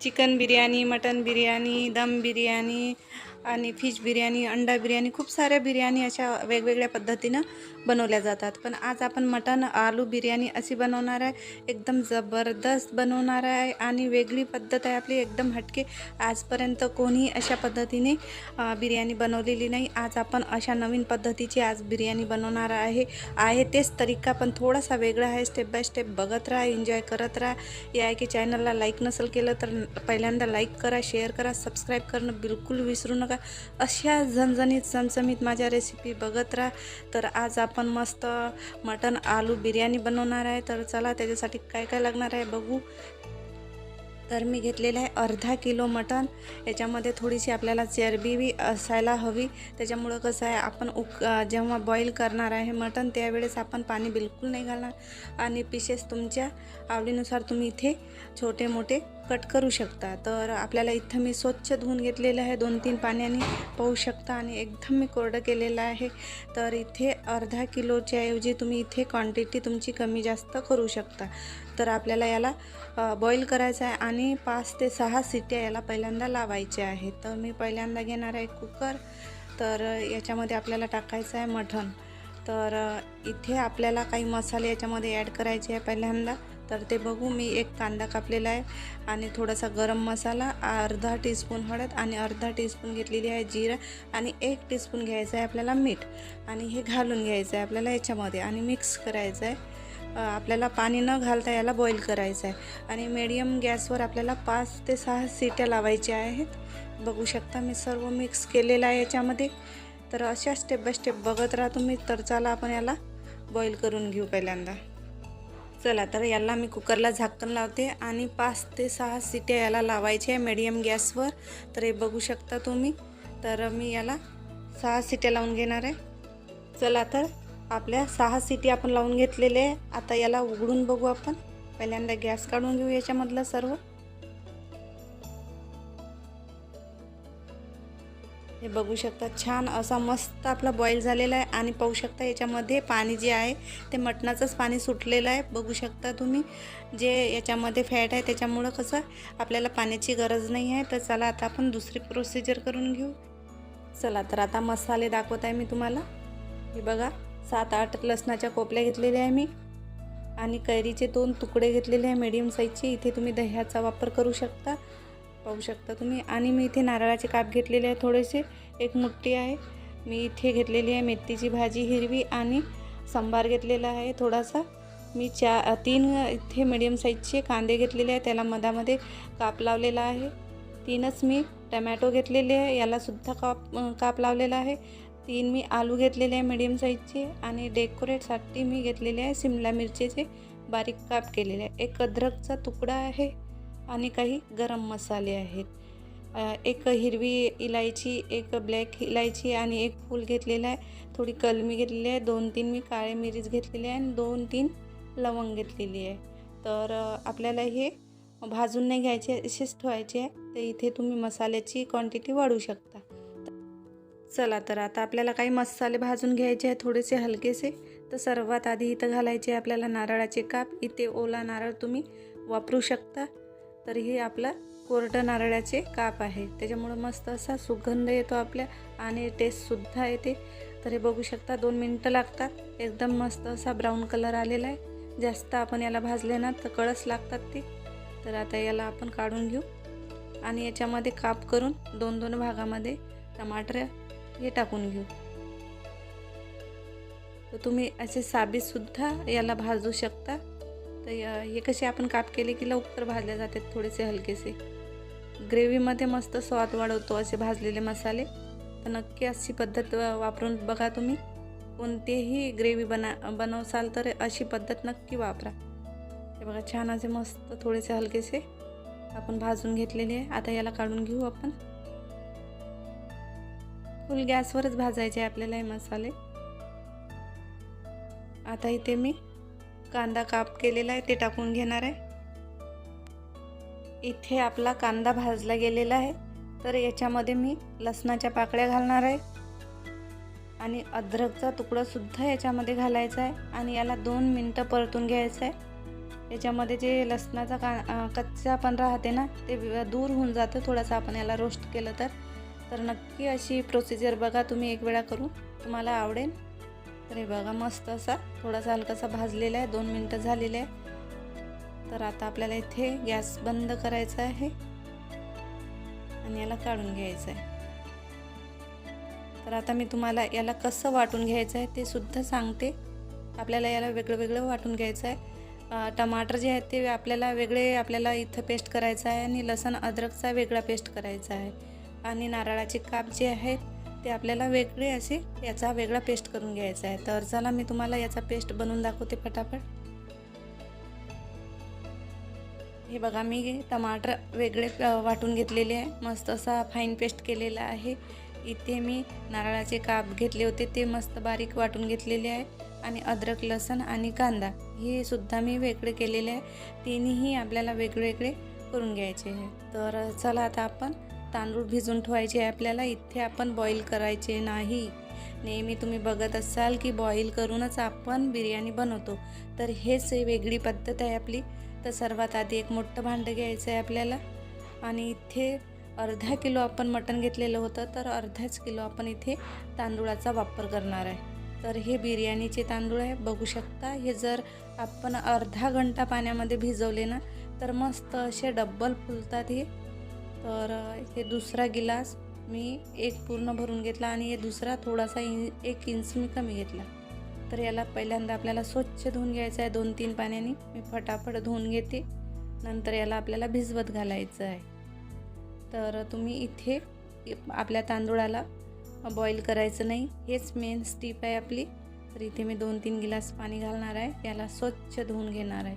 Chicken biryani mutton biryani दम बिर्याणी आणि fish biryani अंडा बिर्याणी खूप साऱ्या बिर्याणी अशा वेगवेगळ्या पद्धतीनं बनवल्या जातात. पण आज आपण मटण आलू बिर्याणी अशी बनवणार आहे. एकदम जबरदस्त बनवणार आहे आणि वेगळी पद्धत आहे आपली. एकदम हटके आजपर्यंत कोणी अशा पद्धतीने बिर्याणी बनवलेली नाही. आज आपण अशा नवीन पद्धतीची आज बिर्याणी बनवणार आहे आहे तेच तरीका. पण थोडासा वेगळा आहे. स्टेप बाय स्टेप बघत राहा एन्जॉय करत राहा. या आहे की चॅनलला लाईक नसेल केलं तर पहिल्यांदा लाईक करा शेअर करा सबस्क्राईब करणं बिलकुल विसरू नका. अशा झणझणीत चमचमीत माझ्या रेसिपी बघत राहा. तर आज आपण मस्त मटन आलू बिर्याणी बनवणार आहे. तर चला त्याच्यासाठी काय काय लागणार आहे बघू. तर मी घेतलेलं आहे अर्धा किलो मटण. याच्यामध्ये थोडीशी आपल्याला चरबी बी असायला हवी. त्याच्यामुळं कसं आहे आपण उक जेव्हा बॉईल करणार आहे मटण त्यावेळेस आपण पाणी बिलकुल नाही घालणार. आणि पिशेस तुमच्या आवडीनुसार तुम्ही इथे छोटे मोठे कट करू शकता. तर आपल्याला इथं मी स्वच्छ धुवून घेतलेलं आहे. दोन तीन पाण्याने पाहू शकता. आणि एकदम मी कोरडं केलेलं आहे. तर इथे अर्धा किलोच्या ऐवजी तुम्ही इथे क्वांटिटी तुमची कमी जास्त करू शकता. तर आपल्याला याला बॉईल करायचं आहे आणि पाच ते सहा सिट्या याला पहिल्यांदा लावायच्या आहेत. तर मी पहिल्यांदा घेणार आहे कुकर. तर याच्यामध्ये आपल्याला टाकायचं आहे मठण. तर इथे आपल्याला काही मसाले याच्यामध्ये ॲड करायचे आहे पहिल्यांदा. तर ते बघू मी एक कांदा कापलेला आहे आणि थोडासा गरम मसाला अर्धा टीस्पून हळद आणि अर्धा टीस्पून घेतलेली आहे जिरं आणि एक टीस्पून घ्यायचं आहे आपल्याला मीठ. आणि हे घालून घ्यायचं आहे आपल्याला याच्यामध्ये आणि मिक्स करायचं आहे. आपल्याला पाणी न घालता याला बॉईल करायचं आहे. आणि मीडियम गॅसवर आपल्याला पाच ते सहा सीट्या लावायच्या आहेत. बघू शकता मी सर्व मिक्स केलेलं आहे याच्यामध्ये. तर अशा स्टेप बाय स्टेप बघत राहा तुम्ही. तर चला आपण याला बॉईल करून घेऊ पहिल्यांदा. चला तर याला मी कुकरला झाकण लावते आणि पाच ते सहा सिट्या याला लावायच्या आहे मीडियम गॅसवर तर हे बघू शकता तुम्ही. तर मी याला सहा सिट्या लावून घेणार आहे. चला तर आपल्या सहा सिटी आपण लावून घेतलेले आहे. आता याला उघडून बघू आपण. पहिल्यांदा गॅस काढून घेऊ याच्यामधलं सर्व. हे बघू शकता छान असा मस्त आपला बॉईल झालेला आहे. आणि पाहू शकता याच्यामध्ये पाणी जे आहे ते मटणाचंच पाणी सुटलेलं आहे. बघू शकता तुम्ही जे याच्यामध्ये फॅट आहे त्याच्यामुळं कसं आपल्याला पाण्याची गरज नाही आहे. तर चला आता आपण दुसरी प्रोसिजर करून घेऊ. चला तर आता मसाले दाखवत आहे मी तुम्हाला. हे बघा. सात आठ लसणाच्या कोपल्या घेतलेल्या आहे मी. आणि कैरीचे दोन तुकडे घेतलेले आहे मीडियम साईजचे इथे तुम्ही दह्याचा वापर करू शकता पाहू शकता तुम्ही. आणि मी इथे नारळाचे काप घेतलेले आहे थोडेसे. एक मुठ्ठी आहे. मी इथे घेतलेली आहे मेथीची भाजी हिरवी आणि सांबार घेतलेला आहे थोडासा. मी चा तीन इथे मीडियम साईजचे कांदे घेतलेले आहे. त्याला मधामध्ये काप लावलेला आहे. तीनच मी टमॅटो घेतलेले आहे. यालासुद्धा काप काप लावलेला आहे. तीन मी आलू घेतलेले आहे मिडियम साईजचे आणि डेकोरेटसाठी मी घेतलेले आहे सिमला मिरचीचे बारीक काप केलेले आहे. एक अद्रकचा तुकडा आहे आणि काही गरम मसाले आहेत. एक हिरवी इलायची एक ब्लॅक इलायची आणि एक फूल घेतलेला आहे. थोडी कलमी घेतलेली आहे. दोन तीन मी काळे मिरीच घेतलेली आहे आणि दोन तीन लवंग घेतलेली आहे. तर आपल्याला हे भाजून नाही घ्यायचे असेच ठेवायचे आहे. तर इथे तुम्ही मसाल्याची क्वांटिटी वाढवू शकता. चला तर आता आपल्याला काही मसाले भाजून घ्यायचे आहे थोडेसे हलकेसे. तर सर्वात आधी इथं घालायचे आपल्याला नारळाचे काप. इथे ओला नारळ तुम्ही वापरू शकता. तर हे आपला कोरडं नारळाचे काप आहे. त्याच्यामुळं मस्त असा सुगंध येतो आपल्या आणि टेस्टसुद्धा येते. तर हे बघू शकता दोन मिनटं लागतात. एकदम मस्त असा ब्राऊन कलर आलेला आहे. जास्त आपण याला भाजले ना तर कळस लागतात ते. तर आता याला आपण काढून घेऊ. आणि याच्यामध्ये काप करून दोन दोन भागामध्ये टमाटर हे टाकून घेऊ. तर तुम्ही असे साबीतसुद्धा याला भाजू शकता. तर या- हे कसे आपण काप केले की लवकर भाजले जातात थोडेसे हलकेसे. ग्रेव्हीमध्ये मस्त स्वाद वाढवतो असे भाजलेले मसाले. तर नक्की अशी पद्धत वापरून बघा तुम्ही. कोणतेही ग्रेव्ही बना बनवसाल तर अशी पद्धत नक्की वापरा. हे बघा छान असे मस्त थोडेसे हलकेसे आपण भाजून घेतलेले आहे. आता याला काढून घेऊ आपण. फुल गॅसवरच भाजायचे आहे आपल्याला हे मसाले. आता इथे मी कांदा काप केलेला आहे ते टाकून घेणार आहे. इथे आपला कांदा भाजला गेलेला आहे तर याच्यामध्ये मी लसणाच्या पाकळ्या घालणार आहे. आणि अद्रकचा तुकडासुद्धा याच्यामध्ये घालायचा आहे आणि याला दोन मिनटं परतून घ्यायचं आहे. याच्यामध्ये जे लसणाचा का कच्चा पण राहते ना ते दूर होऊन जातं थोडासा आपण याला रोस्ट केलं तर. तर नक्की अशी प्रोसिजर बघा तुम्ही एक वेळा करू. तुम्हाला आवडेल. तर हे बघा मस्त असा थोडासा हलकासा भाजलेला आहे दोन मिनटं झालेले आहे. तर आता आपल्याला इथे गॅस बंद करायचा आहे. आणि याला काढून घ्यायचं आहे. तर आता मी तुम्हाला याला कसं वाटून घ्यायचं आहे ते सुद्धा सांगते. आपल्याला याला वेगळं वेगळं वाटून घ्यायचं आहे. टमाटर जे आहेत ते आपल्याला वेगळे आपल्याला इथं पेस्ट करायचं आहे आणि लसण अद्रकचा वेगळा पेस्ट करायचा आहे. आणि नारळाचे काप जे आहेत ते आपल्याला वेगळे असे याचा वेगळा पेस्ट करून घ्यायचा आहे. तर चला मी तुम्हाला याचा पेस्ट बनवून दाखवते फटाफट हे बघा मी टमाटर वेगळे वाटून घेतलेले आहे. मस्त असा फाईन पेस्ट केलेला आहे. इथे मी नारळाचे काप घेतले होते ते मस्त बारीक वाटून घेतलेले आहे. आणि अद्रक लसण आणि कांदा हे सुद्धा मी वेगळे केलेले आहे. तिन्हीही आपल्याला वेगवेगळे करून घ्यायचे आहे. तर चला आता आपण तांदूळ भिजून ठेवायचे आहे आपल्याला. इथे आपण बॉईल करायचे नाही. नेहमी तुम्ही बघत असाल की बॉईल करूनच आपण बिर्याणी बनवतो. तर हेच वेगळी पद्धत आहे आपली. तर सर्वात आधी एक मोठं भांडं घ्यायचं आहे आपल्याला. आणि इथे अर्धा किलो आपण मटण घेतलेलं होतं तर अर्धाच किलो आपण इथे तांदूळाचा वापर करणार आहे. तर हे बिर्याणीचे तांदूळ आहे. बघू शकता हे जर आपण अर्धा घंटा पाण्यामध्ये भिजवले ना तर मस्त असे डब्बल फुलतात हे. तर हे दुसरा गिलास मी एक पूर्ण भरून घेतला आणि हे दुसरा थोडासा इन एक इंच मी कमी घेतला. तर याला पहिल्यांदा आपल्याला स्वच्छ धुवून घ्यायचं आहे दोन तीन पाण्याने. मी फटाफट धुवून घेते. नंतर याला आपल्याला भिजवत घालायचं आहे. तर तुम्ही इथे आपल्या तांदूळाला बॉईल करायचं नाही. हेच मेन स्टीप आहे आपली. तर इथे मी दोन तीन गिलास पाणी घालणार आहे. याला स्वच्छ धुवून घेणार आहे.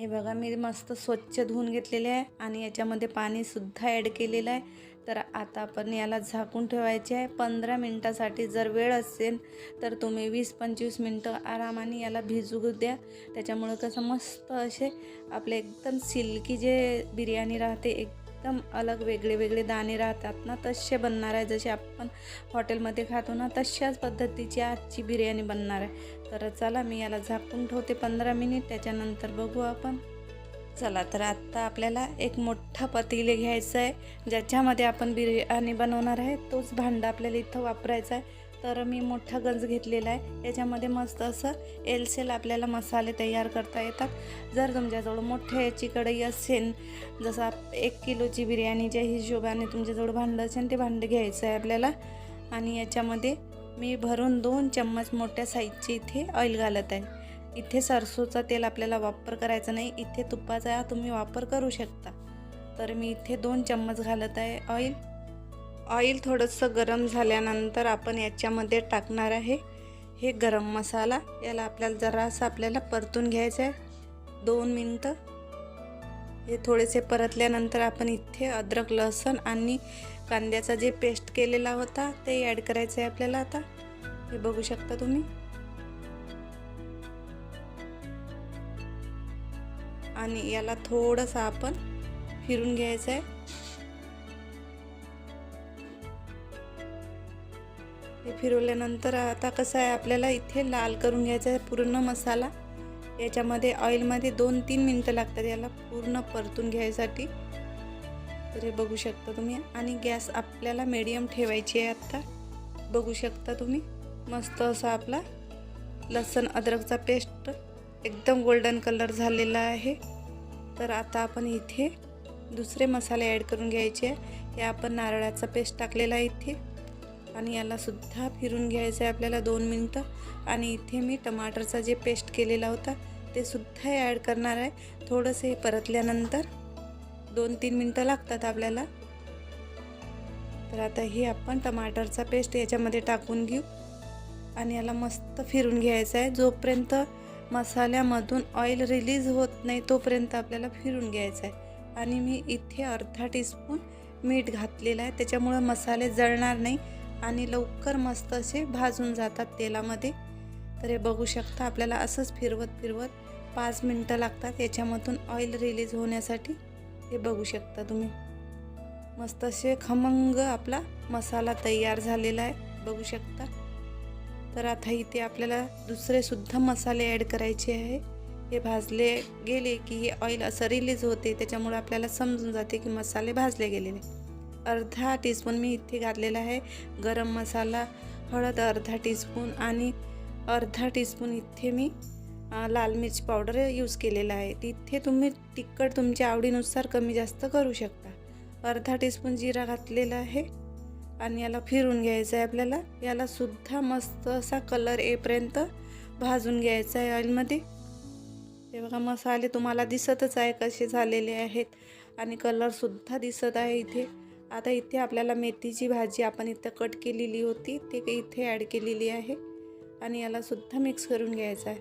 हे बघा मी मस्त स्वच्छ धुवून घेतलेले आहे आणि याच्यामध्ये पाणीसुद्धा ॲड केलेलं आहे. तर आता आपण याला झाकून ठेवायचे आहे. पंधरा मिनटासाठी जर वेळ असेल तर तुम्ही वीस पंचवीस मिनटं आरामाने याला भिजू द्या. त्याच्यामुळं कसं मस्त असे आपले एकदम सिल्की जे बिर्याणी राहते एक एकदम अलग वेगळे वेगळे दाणे राहतात ना तसे बनणार आहे. जसे आपण हॉटेलमध्ये खातो ना तशाच पद्धतीची आजची बिर्याणी बनणार आहे. तर चला मी याला झाकून ठेवते पंधरा मिनिट. त्याच्यानंतर बघू आपण. चला तर आत्ता आपल्याला एक मोठा पतीले घ्यायचं आहे ज्याच्यामध्ये आपण बिर्याणी बनवणार आहे. तोच भांडा आपल्याला इथं वापरायचा आहे. तर मी मोठा गंज घेतलेला आहे. याच्यामध्ये मस्त असं एलसेल आपल्याला मसाले तयार करता येतात. जर तुमच्याजवळ मोठ्या याची कढई असेल जसं एक किलोची बिर्याणीच्या हिशोबाने तुमच्याजवळ भांडं असेल ते भांडं घ्यायचं आहे आपल्याला. आणि याच्यामध्ये मी भरून दोन चम्मच मोठ्या साईजचे इथे ऑइल घालत आहे. इथे सरसोचा तेल आपल्याला वापर करायचा नाही. इथे तुपाचा तुम्ही वापर करू शकता. तर मी इथे दोन चम्मच घालत आहे ऑइल. ऑइल थोडंसं गरम झाल्यानंतर आपण याच्यामध्ये टाकणार आहे हे गरम मसाला. याला आपल्याला जरासं आपल्याला परतून घ्यायचं आहे. दोन मिनटं. हे थोडेसे परतल्यानंतर आपण इथे अद्रक लसण आणि कांद्याचा जे पेस्ट केलेला होता ते ॲड करायचं आहे आपल्याला आता. हे बघू शकता तुम्ही. आणि याला थोडंसं आपण फिरून घ्यायचं आहे. फिरवल्यानंतर आता कसं आहे आपल्याला इथे लाल करून घ्यायचा आहे पूर्ण मसाला. याच्यामध्ये ऑइलमध्ये दोन तीन मिनटं लागतात याला पूर्ण परतून घ्यायसाठी. तर हे बघू शकता तुम्ही. आणि गॅस आपल्याला मीडियम ठेवायची आहे आत्ता बघू शकता तुम्ही. मस्त असा आपला लसण अद्रकचा पेस्ट एकदम गोल्डन कलर झालेला आहे. तर आता आपण इथे दुसरे मसाले ॲड करून घ्यायचे आहे. हे आपण नारळाचा पेस्ट टाकलेला आहे इथे. आणि यालासुद्धा फिरून घ्यायचं आहे आपल्याला दोन मिनटं. आणि इथे मी टमाटरचा जे पेस्ट केलेला होता ते सुद्धा ॲड करणार आहे. थोडंसं हे परतल्यानंतर दोन तीन मिनटं लागतात आपल्याला. तर आता हे आपण टमाटरचा पेस्ट याच्यामध्ये टाकून घेऊ. आणि याला मस्त फिरून घ्यायचं आहे जोपर्यंत मसाल्यामधून ऑइल रिलीज होत नाही तोपर्यंत आपल्याला फिरून घ्यायचं आहे आणि मी इथे अर्धा टीस्पून मीठ घातलेलं आहे. त्याच्यामुळं मसाले जळणार नाही. आणि लवकर मस्त असे भाजून जातात तेलामध्ये. तर हे बघू शकता आपल्याला असंच फिरवत फिरवत पाच मिनटं लागतात याच्यामधून ऑइल रिलीज होण्यासाठी. हे बघू शकता तुम्ही. मस्त असे खमंग आपला मसाला तयार झालेला आहे. बघू शकता. तर आता इथे आपल्याला दुसरेसुद्धा मसाले ॲड करायचे आहे. हे भाजले गेले की हे ऑइल असं रिलीज होते त्याच्यामुळे आपल्याला समजून जाते की मसाले भाजले गेलेले. अर्धा टीस्पून मी इथे घातलेला आहे. गरम मसाला हळद अर्धा टीस्पून आणि अर्धा टीस्पून इथे मी लाल मिरची पावडर यूज केलेला आहे. तिथे तुम्ही तिखट तुमच्या आवडीनुसार कमी जास्त करू शकता. अर्धा टीस्पून जिरा घातलेला आहे आणि याला फिरून घ्यायचं आहे आपल्याला. यालासुद्धा मस्त असा कलर येईपर्यंत भाजून घ्यायचा आहे ऑइलमध्ये हे बघा मसाले तुम्हाला दिसतच आहे कसे झालेले आहेत आणि कलरसुद्धा दिसत आहे इथे. आता इथे आपल्याला मेथीची भाजी आपण इथं कट केलेली होती ते इथे ॲड केलेली आहे. आणि याला सुद्धा मिक्स करून घ्यायचं आहे.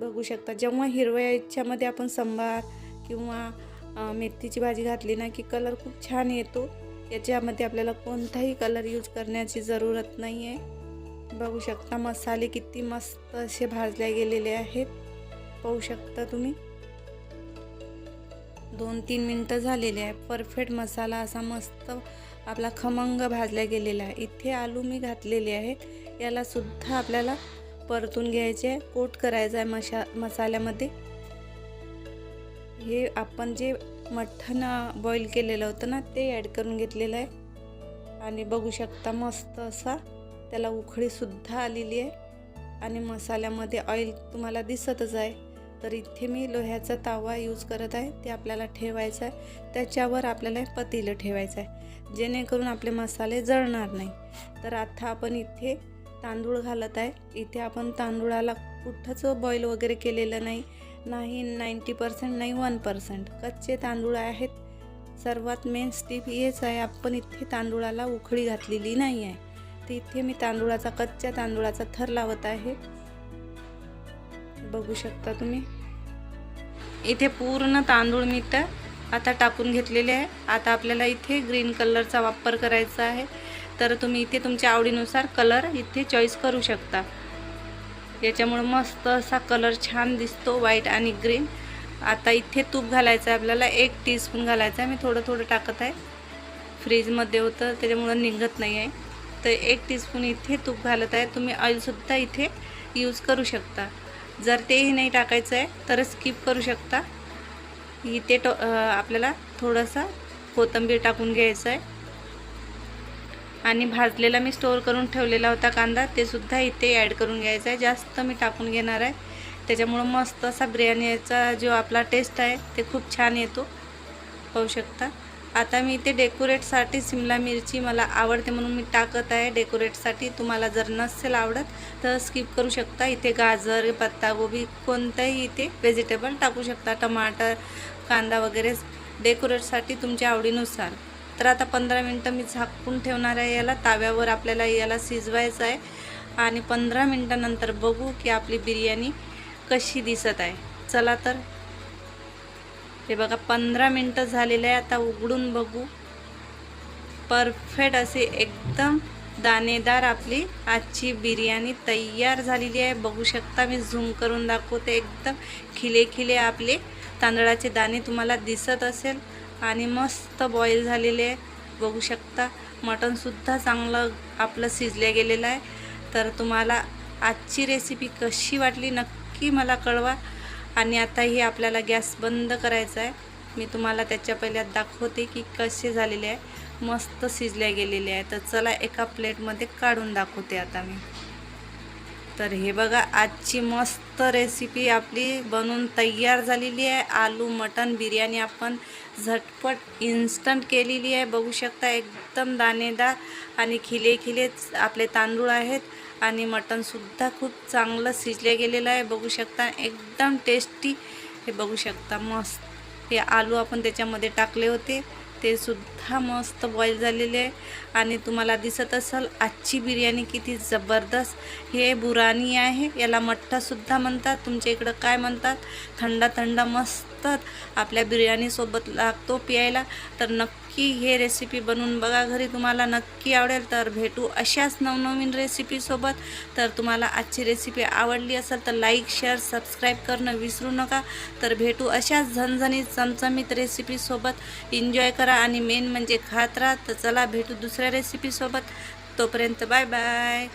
बघू शकता जेव्हा हिरव्या याच्यामध्ये आपण संभार किंवा मेथीची भाजी घातली ना की कलर खूप छान येतो. याच्यामध्ये आपल्याला कोणताही कलर यूज करण्याची जरूरत नाही आहे बघू शकता मसाले किती मस्त असे भाजले गेलेले आहेत. पाहू शकता तुम्ही. दोन तीन मिनटं झालेली आहे. परफेक्ट मसाला असा मस्त आपला खमंग भाजला गेलेला आहे. इथे आलू मी घातलेले आहेत. यालासुद्धा आपल्याला परतून घ्यायचे आहे. कोट करायचं आहे मशा मसाल्यामध्ये. हे आपण जे मठ्ठण बॉईल केलेलं होतं ना ते ॲड करून घेतलेलं आहे. आणि बघू शकता मस्त असा त्याला उखळीसुद्धा आलेली आहे. आणि मसाल्यामध्ये ऑइल तुम्हाला दिसतच आहे. तर इथे मी लोह्याचा तावा यूज करत आहे. ते आपल्याला ठेवायचं आहे. त्याच्यावर आपल्याला पतीलं ठेवायचं आहे. जेणेकरून आपले मसाले जळणार नाही. तर आता आपण इथे तांदूळ घालत आहे. इथे आपण तांदूळाला कुठंच बॉईल वगैरे केलेलं नाही. नाही नाईंटी पर्सेंट नाही वन पर्सेंट कच्चे तांदूळ आहेत. सर्वात मेन स्टीप हेच आहे. आपण इथे तांदूळाला उखळी घातलेली नाही आहे. तर इथे मी तांदूळाचा कच्च्या तांदूळाचा थर लावत आहे. बघू शकता तुम्ही. इथे पूर्ण तांदूळ मी तर आता टाकून घेतलेले आहे. आता आपल्याला इथे ग्रीन कलरचा वापर करायचा आहे. तर तुम्ही इथे तुमच्या आवडीनुसार कलर इथे चॉईस करू शकता. याच्यामुळं मस्त असा कलर छान दिसतो व्हाईट आणि ग्रीन आता इथे तूप घालायचं आहे आपल्याला. एक टीस्पून घालायचं आहे. मी थोडं थोडं टाकत आहे. फ्रीजमध्ये होतं त्याच्यामुळं निघत नाही आहे. तर एक टीस्पून इथे तूप घालत आहे. तुम्ही ऑइलसुद्धा इथे यूज करू शकता. जर तेही नाही टाकायचं आहे तर स्किप करू शकता. इथे टो आपल्याला थोडंसं कोथिंबीर टाकून घ्यायचं आहे आणि भाजलेला मी स्टोअर करून ठेवलेला होता कांदा ते सुद्धा इथे ॲड करून घ्यायचा आहे जास्त मी टाकून घेणार आहे. त्याच्यामुळं मस्त असा बिर्याणीचा जो आपला टेस्ट आहे ते खूप छान येतो. पाहू शकता. आता मी इथे डेकोरेटसाठी सिमला मिरची मला आवडते म्हणून मी टाकत आहे. डेकोरेटसाठी तुम्हाला जर नसेल आवडत तर स्किप करू शकता. इथे गाजर पत्तागोबी कोणतंही इथे व्हेजिटेबल टाकू शकता. टमाटर कांदा वगैरे डेकोरेटसाठी तुमच्या आवडीनुसार. तर आता पंधरा मिनटं मी झाकून ठेवणार आहे याला. ताव्यावर आपल्याला याला शिजवायचं आहे. आणि पंधरा मिनटानंतर बघू की आपली बिर्याणी कशी दिसत आहे. चला तर हे बघा पंधरा मिनटं झालेले आहे. आता उघडून बघू. परफेक्ट असे एकदम दाणेदार आपली आजची बिर्याणी तयार झालेली आहे. बघू शकता मी झूम करून दाखवते. एकदम खिले खिले आपले तांदळाचे दाणे तुम्हाला दिसत असेल. आणि मस्त बॉईल झालेले आहे. बघू शकता मटणसुद्धा चांगलं आपलं शिजल्या गेलेलं आहे. तर तुम्हाला आजची रेसिपी कशी वाटली नक्की मला कळवा. आणि आता हे आपल्याला गॅस बंद करायचा आहे. मी तुम्हाला त्याच्या पहिल्यात दाखवते की कसे झालेले आहे. मस्त शिजल्या गेलेले आहे. तर चला एका प्लेटमध्ये काढून दाखवते आता मी. तर हे बघा आजची मस्त रेसिपी आपली बनून तयार झालेली आहे. आलू मटन बिर्याणी आपण झटपट इन्स्टंट केलेली आहे. बघू शकता एकदम दाणेदार आणि खिले खिले आपले तांदूळ आहेत. आणि मटणसुद्धा खूप चांगलं शिजले गेलेलं आहे. बघू शकता एकदम टेस्टी हे बघू शकता मस्त. हे आलू आपण त्याच्यामध्ये टाकले होते. ते सुद्धा मस्त बॉईल झालेले आहे. आणि तुम्हाला दिसत असेल आजची बिर्याणी किती जबरदस्त. हे बुराणी आहे याला मठ्ठासुद्धा म्हणतात. तुमच्या इकडं काय म्हणतात? थंड थंड मस्त आपल्या बिर्याणीसोबत लागतो प्यायला. तर नक्की हे रेसिपी बनवून बघा. घरी तुम्हाला नक्की आवडेल तर भेटू अशाच नवनवीन रेसिपीसोबत तर तुम्हाला आजची रेसिपी आवडली असेल तर लाईक शेअर सबस्क्राईब करणं विसरू नका. तर भेटू अशाच झणझणीत चमचमीत रेसिपीसोबत एन्जॉय करा आणि मेन म्हणजे खात राहा. तर चला भेटू दुसऱ्या रेसिपीसोबत तोपर्यंत बाय बाय